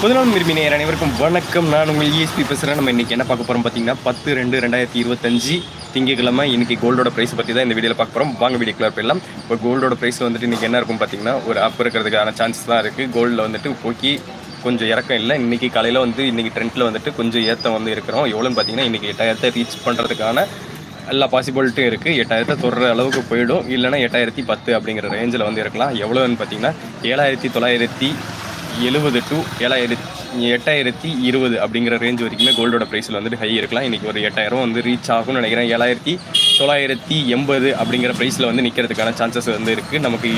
முதலாம் விரும்பி அனைவருக்கும் வணக்கம். நான் உங்கள் இஎஸ்பி பேசுகிறேன் நம்ம இன்றைக்கி என்ன பார்க்க போகிறோம் பார்த்தீங்கன்னா பத்து ரெண்டு ரெண்டாயிரத்தி இருபத்தஞ்சு திங்கக்கிழமை இன்றைக்கி கோல்டோட ப்ரைஸ் பற்றி தான் இந்த வீடியோவில் பார்க்க போகிறோம் வாங்க வீடியோக்குள்ள போயிடலாம். இப்போ கோல்டோட ப்ரைஸ் வந்துட்டு இன்றைக்கி என்ன இருக்கும் பார்த்தீங்கன்னா ஒரு அப் இருக்கிறதுக்கான சான்சஸ் தான் இருக்குது கோல்டில் வந்துட்டு போக்கி கொஞ்சம் இறக்கம் இல்லை. இன்றைக்கி காலையில் வந்து இன்றைக்கி ட்ரெண்டில் வந்துட்டு கொஞ்சம் ஏற்றம் வந்து இருக்கிறோம். எவ்வளோன்னு பார்த்தீங்கன்னா இன்றைக்கி எட்டாயிரத்தை ரீச் பண்ணுறதுக்கான எல்லா பாசிபிலிட்டியும் இருக்குது எட்டாயிரத்தை தொடுற அளவுக்கு போயிடும். இல்லைன்னா எட்டாயிரத்தி பத்து அப்படிங்கிற ரேஞ்சில் வந்து இருக்கலாம். எவ்வளோன்னு பார்த்தீங்கன்னா ஏழாயிரத்தி தொள்ளாயிரத்தி எழுபது டு ஏழாயிரத்தி எட்டாயிரத்தி இருபது அப்படிங்கிற ரேஞ்ச் வரைக்குமே கோல்டோட ப்ரைஸில் வந்துட்டு ஹை இருக்கலாம். இன்றைக்கி ஒரு எட்டாயிரம் வந்து ரீச் ஆகும்னு நினைக்கிறேன். ஏழாயிரத்தி தொள்ளாயிரத்தி எண்பது அப்படிங்கிற ப்ரைஸில் வந்து நிற்கிறதுக்கான சான்சஸ் வந்து இருக்குது நமக்கு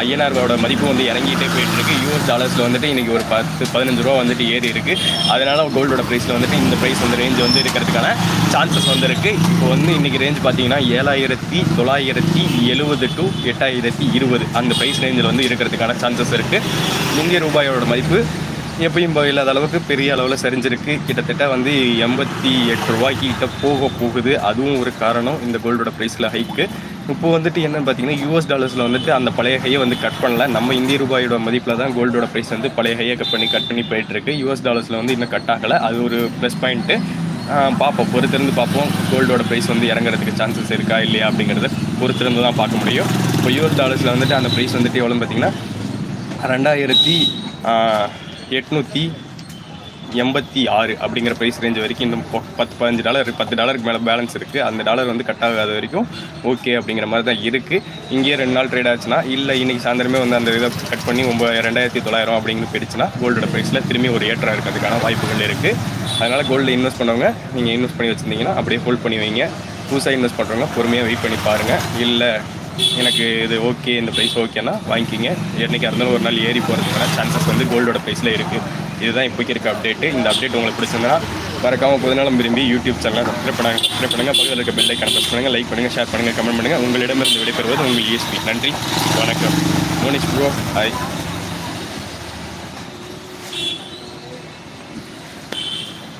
ஐஎன்ஆரோட மதிப்பு வந்து இறங்கிட்டே போயிட்டுருக்கு. யூஎஸ் டாலர்ஸில் வந்துட்டு இன்றைக்கி ஒரு பத்து பதினஞ்சு ரூபா வந்துட்டு ஏறி இருக்குது அதனால் கோல்டோட ப்ரைஸில் வந்துட்டு இந்த ப்ரைஸ் வந்து ரேஞ்ச் வந்து இருக்கிறதுக்கான சான்சஸ் வந்து இருக்குது இப்போ வந்து இன்றைக்கி ரேஞ்ச் பார்த்தீங்கன்னா ஏழாயிரத்தி தொள்ளாயிரத்தி எழுபது டு எட்டாயிரத்தி இருபது அந்த ப்ரைஸ் ரேஞ்சில் வந்து இருக்கிறதுக்கான சான்சஸ் இருக்குது இந்திய ரூபாயோட மதிப்பு எப்பயும் இல்லாத அளவுக்கு பெரிய அளவில் சரிஞ்சிருக்கு. கிட்டத்தட்ட வந்து எண்பத்தி எட்டு ரூபாய்க்கு கிட்ட போக போகுது. அதுவும் ஒரு காரணம். இந்த கோல்டோட ப்ரைஸில் ஹைக்கு இப்போ வந்துட்டு என்னென்னு பார்த்தீங்கன்னா யூஎஸ் டாலர்ஸில் வந்துட்டு அந்த பழைய ஹையை வந்து கட் பண்ணல. நம்ம இந்திய ரூபாயோட மதிப்பில் தான் கோல்டோட ப்ரைஸ் வந்து பழைய ஹையை கட் பண்ணி கட் பண்ணி போயிட்டுருக்கு யூஎஸ் டாலர்ஸில் வந்து இன்னும் கட் ஆகலை. அது ஒரு ப்ளஸ் பாயிண்ட்டு பார்ப்போம். பொறுத்திருந்து பார்ப்போம். கோல்டோட ப்ரைஸ் வந்து இறங்குறதுக்கு சான்சஸ் இருக்கா இல்லையா அப்படிங்கிறத பொறுத்திருந்து தான் பார்க்க முடியும். இப்போ யூஎஸ் டாலர்ஸில் வந்துட்டு அந்த ப்ரைஸ் வந்துட்டு எவ்வளோன்னு பார்த்தீங்கன்னா ரெண்டாயிரத்தி எட்நூற்றி எண்பத்தி ஆறு அப்படிங்கிற ப்ரைஸ் ரேஞ்ச் வரைக்கும் இன்னும் பத்து பதினஞ்சு டாலர் பத்து டாலருக்கு மேலே பேலன்ஸ் இருக்குது அந்த டாலர் வந்து கட் ஆகாத வரைக்கும் ஓகே அப்படிங்கிற மாதிரி தான் இருக்குது இங்கேயே ரெண்டு நாள் ட்ரேட் ஆச்சுன்னா இல்லை இன்றைக்கி சாயந்தரமே வந்து அந்த இதை கட் பண்ணி ஒம்ப ரெண்டாயிரத்தி தொள்ளாயிரம் அப்படிங்கிறது போயிடுச்சுன்னா கோல்டோட ப்ரைஸில் திரும்பி ஒரு ஏற்றம் இருக்கிறதுக்கான வாய்ப்புகள் இருக்குது அதனால் கோல்டில் இன்வெஸ்ட் பண்ணவங்க நீங்கள் இன்வெஸ்ட் பண்ணி வச்சுருந்தீங்கன்னா அப்படியே ஹோல்ட் பண்ணி வைங்க. புதுசாக இன்வெஸ்ட் பண்ணுறவங்க பொறுமையாக வெயிட் பண்ணி பாருங்கள் இல்லை எனக்கு இது ஓகே இந்த ப்ரைஸ் ஓகேன்னா வாங்கிக்கிங்க. என்னைக்கு இருந்தாலும் ஒரு நாள் ஏறி போகிறதுக்கான சான்சஸ் வந்து கோல்டோட ப்ரைஸில் இருக்குது இதுதான் இப்போக்கி இருக்க அப்டேட்டு இந்த அப்டேட் உங்களுக்கு பிடிச்சிருந்தா மறக்காமல் பொதுநாளும் விரும்பி யூடியூப் சேனலை சப்ஸ்கிரைப் பண்ணுங்க சப்ஸ்கிரைப் பண்ணுங்கள் பக்கத்தில் இருக்க பெல்லை கனெக்ட் பண்ணுங்கள் லைக் பண்ணுங்கள் ஷேர் பண்ணுங்கள் கமெண்ட் பண்ணுங்கள் உங்களிடமிருந்து விடைபெறுவது உங்கள் இஎஸ்பி நன்றி வணக்கம். Monish bro hi